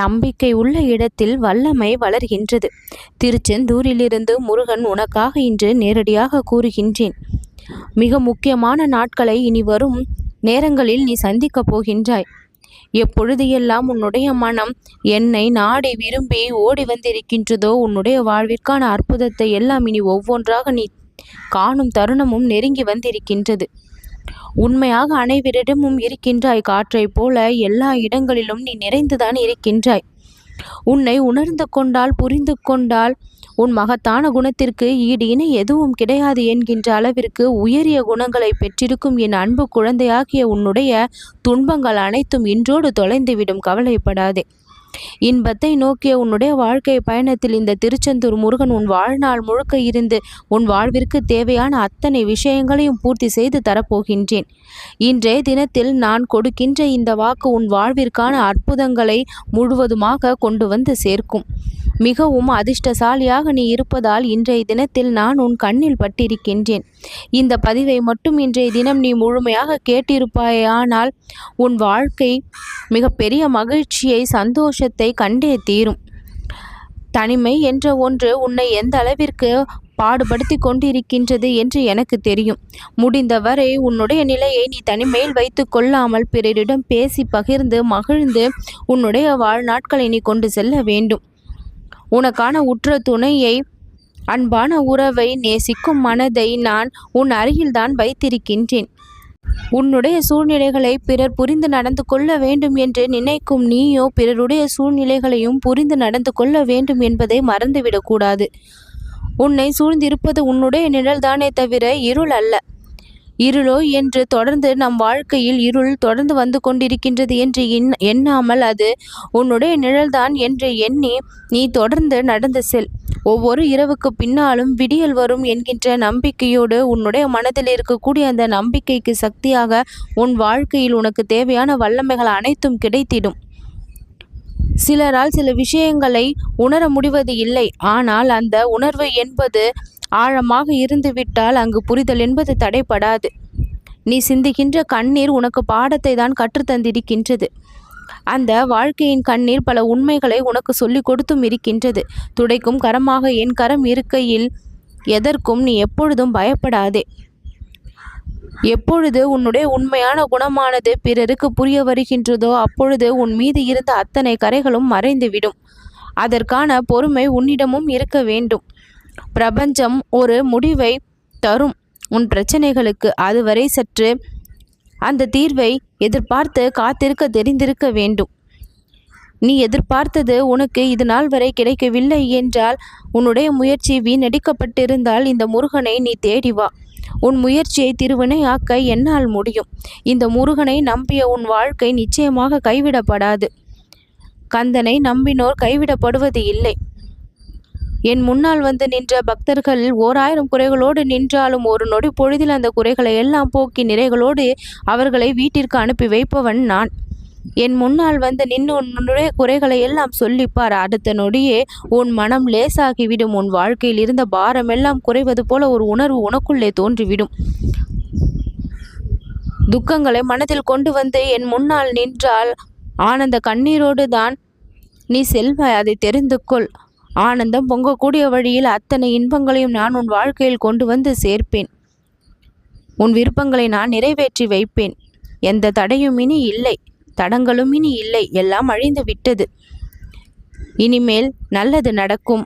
நம்பிக்கை உள்ள இடத்தில் வல்லமை வளர்கின்றது. திருச்செந்தூரிலிருந்து முருகன் உனக்காக இன்று நேரடியாக கூறுகின்றேன். மிக முக்கியமான நாட்களை இனி வரும் நேரங்களில் நீ சந்திக்கப் போகின்றாய். எப்பொழுது எல்லாம் உன்னுடைய மனம் என்னை நாடி விரும்பி ஓடி வந்திருக்கின்றதோ உன்னுடைய வாழ்விற்கான அற்புதத்தை எல்லாம் இனி ஒவ்வொன்றாக நீ காணும் தருணமும் நெருங்கி வந்திருக்கின்றது. உண்மையாக அனைவரிடமும் இருக்கின்றாய் காற்றைப் போல எல்லா இடங்களிலும் நீ நிறைந்துதான் இருக்கின்றாய். உன்னை உணர்ந்து கொண்டால் புரிந்து கொண்டால் உன் மகத்தான குணத்திற்கு ஈடு இணை எதுவும் கிடையாது என்கின்ற அளவிற்கு உயரிய குணங்களை பெற்றிருக்கும் என் அன்பு குழந்தையாகிய உன்னுடைய துன்பங்கள் அனைத்தும் இன்றோடு தொலைந்துவிடும். கவலைப்படாதே. இன்பத்தை நோக்கிய உன்னுடைய வாழ்க்கை பயணத்தில் இந்த திருச்செந்தூர் முருகன் உன் வாழ்நாள் முழுக்க இருந்து உன் வாழ்விற்கு தேவையான அத்தனை விஷயங்களையும் பூர்த்தி செய்து தரப்போகின்றேன். இன்றைய தினத்தில் நான் கொடுக்கின்ற இந்த வாக்கு உன் வாழ்விற்கான அற்புதங்களை முழுவதுமாக கொண்டு வந்து சேர்க்கும். மிகவும் அதிர்ஷ்டசாலியாக நீ இருப்பதால் இன்றைய தினத்தில் நான் உன் கண்ணில் பட்டிருக்கின்றேன். இந்த பதிவை மட்டும் இன்றைய தினம் நீ முழுமையாக கேட்டிருப்பாயானால் உன் வாழ்க்கை மிகப்பெரிய மகிழ்ச்சியை சந்தோஷத்தை கண்டே தீரும். தனிமை என்ற ஒன்று உன்னை எந்த அளவிற்கு பாடுபடுத்தி கொண்டிருக்கின்றது என்று எனக்கு தெரியும். முடிந்தவரை உன்னுடைய நிலையை நீ தனிமையில் வைத்து கொள்ளாமல் பிறரிடம் பேசி பகிர்ந்து மகிழ்ந்து உன்னுடைய வாழ்நாட்களை நீ கொண்டு செல்ல வேண்டும். உனக்கான உற்ற துணையை அன்பான உறவை நேசிக்கும் மனதை நான் உன் அருகில்தான் வைத்திருக்கின்றேன். உன்னுடைய சூழ்நிலைகளை பிறர் புரிந்து நடந்து கொள்ள வேண்டும் என்று நினைக்கும் நீயோ பிறருடைய சூழ்நிலைகளையும் புரிந்து நடந்து கொள்ள வேண்டும் என்பதை மறந்துவிடக்கூடாது. உன்னை சூழ்ந்திருப்பது உன்னுடைய நிழல்தானே தவிர இருள் அல்ல. இருளோ என்று தொடர்ந்து நம் வாழ்க்கையில் இருள் தொடர்ந்து வந்து கொண்டிருக்கின்றது என்று எண்ணாமல் அது உன்னுடைய நிழல்தான் என்று எண்ணி நீ தொடர்ந்து நடந்து செல். ஒவ்வொரு இரவுக்கு பின்னாலும் விடியல் வரும் என்கின்ற நம்பிக்கையோடு உன்னுடைய மனதில் இருக்கக்கூடிய அந்த நம்பிக்கைக்கு சக்தியாக உன் வாழ்க்கையில் உனக்கு தேவையான வல்லமைகள் அனைத்தும் கிடைத்திடும். சிலரால் சில விஷயங்களை உணர முடிவது இல்லை. ஆனால் அந்த உணர்வு என்பது ஆழமாக இருந்துவிட்டால் அங்கு புரிதல் என்பது தடைப்படாது நீ சிந்துகின்ற கண்ணீர் உனக்கு பாடத்தை தான் கற்றுத்தந்திருக்கின்றது அந்த வாழ்க்கையின் கண்ணீர் பல உண்மைகளை உனக்கு சொல்லிக் கொடுத்தும் இருக்கின்றது. துடைக்கும் கரமாக என் கரம் இருக்கையில் எதற்கும் நீ எப்பொழுதும் பயப்படாதே. எப்பொழுது உன்னுடைய உண்மையான குணமானது பிறருக்கு புரிய வருகின்றதோ அப்பொழுது உன் மீது இருந்த அத்தனை கரைகளும் மறைந்துவிடும். அதற்கான பொறுமை உன்னிடமும் இருக்க வேண்டும். பிரபஞ்சம் ஒரு முடிவை தரும். உன் பிரச்சனைகளுக்கு அதுவரை சற்று அந்த தீர்வை எதிர்பார்த்து காத்திருக்க தெரிந்திருக்க வேண்டும். நீ எதிர்பார்த்தது உனக்கு இது நாள் வரை கிடைக்கவில்லை என்றால் உன்னுடைய முயற்சி வீணடிக்கப்பட்டிருந்தால் இந்த முருகனை நீ தேடி வா. உன் முயற்சியை திருவினையாக்க என்னால் முடியும். இந்த முருகனை நம்பிய உன் வாழ்க்கை நிச்சயமாக கைவிடப்படாது. கந்தனை நம்பினோர் கைவிடப்படுவது இல்லை. என் முன்னால் வந்து நின்ற பக்தர்கள் ஓர் ஆயிரம் குறைகளோடு நின்றாலும் ஒரு நொடி பொழுதில் அந்த குறைகளை எல்லாம் போக்கி நிறைகளோடு அவர்களை வீட்டிற்கு அனுப்பி வைப்பவன் நான். என் முன்னால் வந்து நின்று உன்னுடைய குறைகளை எல்லாம் சொல்லிப்பார். அடுத்த நொடியே உன் மனம் லேசாகிவிடும். உன் வாழ்க்கையில் இருந்த பாரம் எல்லாம் குறைவது போல ஒரு உணர்வு உனக்குள்ளே தோன்றிவிடும். துக்கங்களை மனதில் கொண்டு வந்து என் முன்னால் நின்றால் ஆனந்த கண்ணீரோடு தான் நீ செல்வாய். அதை தெரிந்து கொள். ஆனந்தம் பொங்கக்கூடிய வழியில் அத்தனை இன்பங்களையும் நான் உன் வாழ்க்கையில் கொண்டு வந்து சேர்ப்பேன். உன் விருப்பங்களை நான் நிறைவேற்றி வைப்பேன். எந்த தடையும் இனி இல்லை. தடங்களும் இனி இல்லை. எல்லாம் அழிந்து விட்டது. இனிமேல் நல்லது நடக்கும்.